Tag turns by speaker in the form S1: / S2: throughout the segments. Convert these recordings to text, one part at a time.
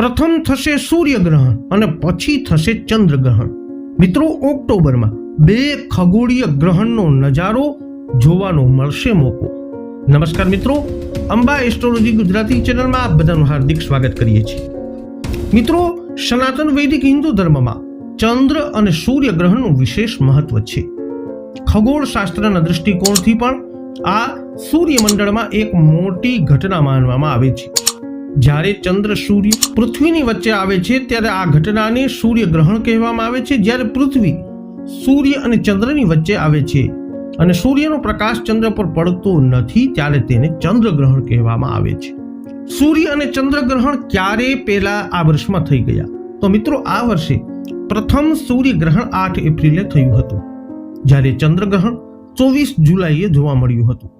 S1: પ્રથમ થશે સૂર્યગ્રહણ અને પછી થશે ચંદ્રગ્રહણ. મિત્રો, ઓક્ટોબરમાં બે ખગોળીય ગ્રહણનો નજારો જોવાનો મળશે મોકો. નમસ્કાર મિત્રો, અંબા એસ્ટ્રોલોજી ગુજરાતી ચેનલમાં આપ બધાનું હાર્દિક સ્વાગત કરીએ છીએ. મિત્રો, સનાતન વૈદિક હિન્દુ ધર્મમાં ચંદ્ર અને સૂર્ય ગ્રહણનું વિશેષ મહત્વ છે. ખગોળ શાસ્ત્રના દૃષ્ટિકોણથી પણ આ સૂર્યમંડળમાં એક મોટી ઘટના માનવામાં આવે છે. જ્યારે ચંદ્ર સૂર્ય પૃથ્વીની વચ્ચે આવે છે, ત્યારે આ ઘટનાને સૂર્યગ્રહણ કહેવામાં આવે છે. જ્યારે પૃથ્વી સૂર્ય અને ચંદ્રની વચ્ચે આવે છે અને સૂર્યનો પ્રકાશ ચંદ્ર પર પડતો નથી, ત્યારે તેને ચંદ્રગ્રહણ કહેવામાં આવે છે. સૂર્ય અને ચંદ્રગ્રહણ ક્યારે પહેલા આ વર્ષમાં થઈ ગયા. તો મિત્રો, આ વર્ષે પ્રથમ સૂર્યગ્રહણ આઠ એપ્રિલે થયું હતું. જ્યારે ચંદ્રગ્રહણ ચોવીસ જુલાઈએ જોવા મળ્યું હતું.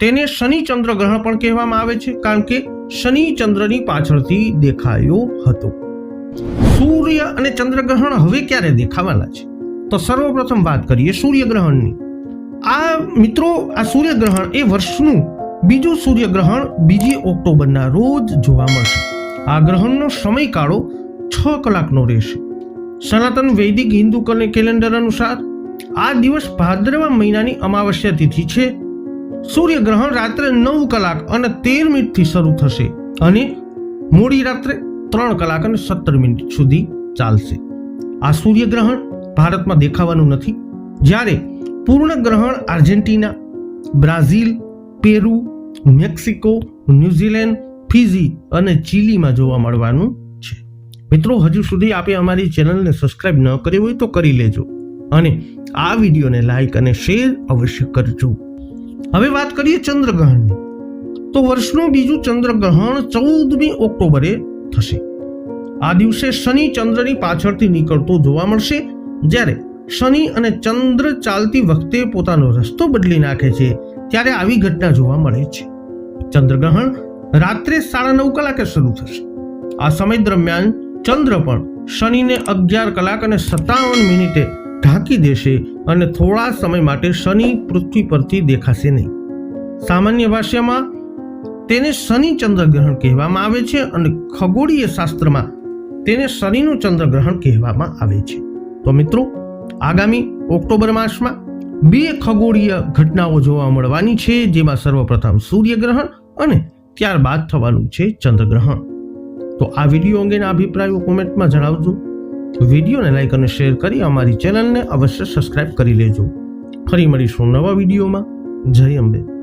S1: તેને શનિ ચંદ્રગ્રહણ પણ કહેવામાં આવે છે, કારણ કે શનિ ચંદ્રની પાછળથી દેખાયો હતો. સૂર્ય અને ચંદ્રગ્રહણ હવે ક્યારે દેખાવાના છે? તો સર્વપ્રથમ વાત કરીએ સૂર્યગ્રહણની આ મિત્રો, આ સૂર્યગ્રહણ એ વર્ષનું બીજું સૂર્યગ્રહણ બીજી ઓક્ટોબરના રોજ જોવા મળશે. આ ગ્રહણનો સમયગાળો છ કલાકનો રહેશે. સનાતન વૈદિક હિન્દુ કલ- કેલેન્ડર અનુસાર આ દિવસ ભાદ્રવા મહિનાની અમાવસ્યા તિથિ છે. સૂર્યગ્રહણ રાત્રે નવ કલાક અને તેર મિનિટથી શરૂ થશે અને મોડી રાત્રે ત્રણ કલાક અને સત્તર મિનિટ સુધી ચાલશે. આ સૂર્યગ્રહણ ભારતમાં દેખાવાનું નથી. જ્યારે પૂર્ણ ગ્રહણ Argentina, Brazil, Peru, Mexico, New Zealand, Fiji અને ચીલીમાં જોવા મળવાનું છે. મિત્રો, હજુ સુધી આપે અમારી ચેનલને સબસ્ક્રાઇબ ન કરી હોય તો કરી લેજો અને આ વિડીયોને લાઈક અને શેર અવશ્ય કરજો. હવે વાત કરીએ ચંદ્રગ્રહણની. તો વર્ષનું બીજું ચંદ્રગ્રહણ ચૌદમી ઓક્ટોબરે થશે. આ દિવસે શનિ ચંદ્રની પાછળથી નીકળતો જોવા મળશે, જ્યારે શનિ અને ચંદ્ર ચાલતી વખતે પોતાનો રસ્તો બદલી નાખે છે, ત્યારે આવી ઘટના જોવા મળે છે. ચંદ્રગ્રહણ રાત્રે સાડા નવ કલાકે શરૂ થશે. આ સમય દરમિયાન ચંદ્ર પણ શનિને અગિયાર કલાક અને સત્તાવન મિનિટે ઢાંકી દેશે અને થોડા સમય માટે શનિ પૃથ્વી પરથી દેખાશે નહીં. સામાન્ય ભાષામાં તેને શનિ ચંદ્રગ્રહણ કહેવામાં આવે છે અને ખગોળીય શાસ્ત્રમાં તેને શનિનું ચંદ્રગ્રહણ કહેવામાં આવે છે. તો મિત્રો, આગામી ઓક્ટોબર માસમાં બે ખગોળીય ઘટનાઓ જોવા મળવાની છે, જેમાં સર્વપ્રથમ સૂર્યગ્રહણ અને ત્યારબાદ થવાનું છે ચંદ્રગ્રહણ. તો આ વીડિયો અંગેના અભિપ્રાયો કોમેન્ટમાં જણાવજો. વિડીયોને લાઈક અને શેર કરી અમારી ચેનલને અવશ્ય સબસ્ક્રાઇબ કરી લેજો. ફરી મળીશું નવા વિડીયોમાં. જય અંબે.